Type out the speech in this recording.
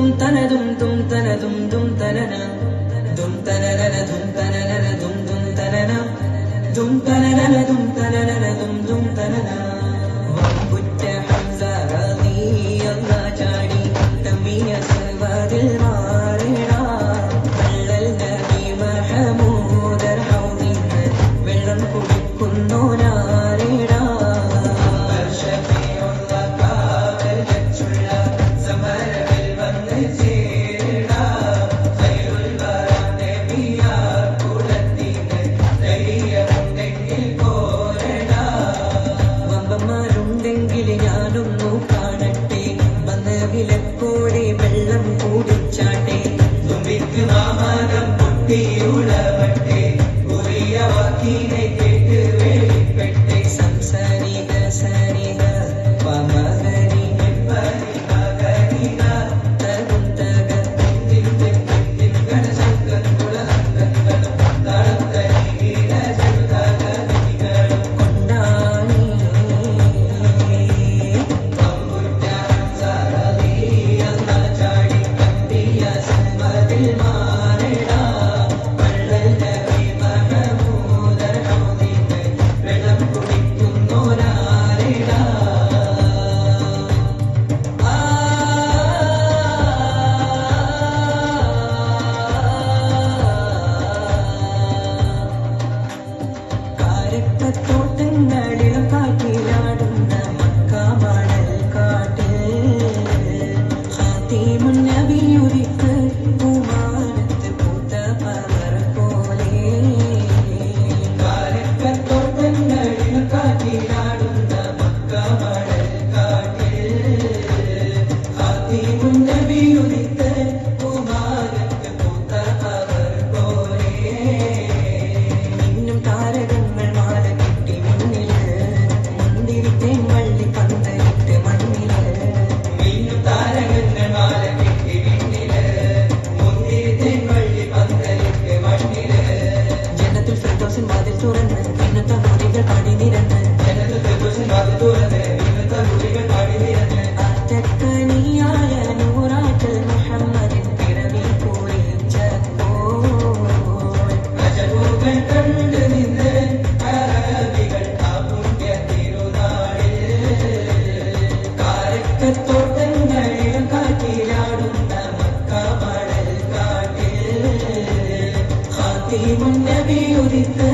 തും തന തും തും തന തും തും തനന. തും തനനന തും തനനന തും തും തനന. തും തനനന തും തനനന തും തും തനന. எனக்கு மாமானம் புட்டியுளவட்டே உரிய வாக்கினை கேட்டு பெட்டை. சம்சரித சரித فاطم النبي للثاني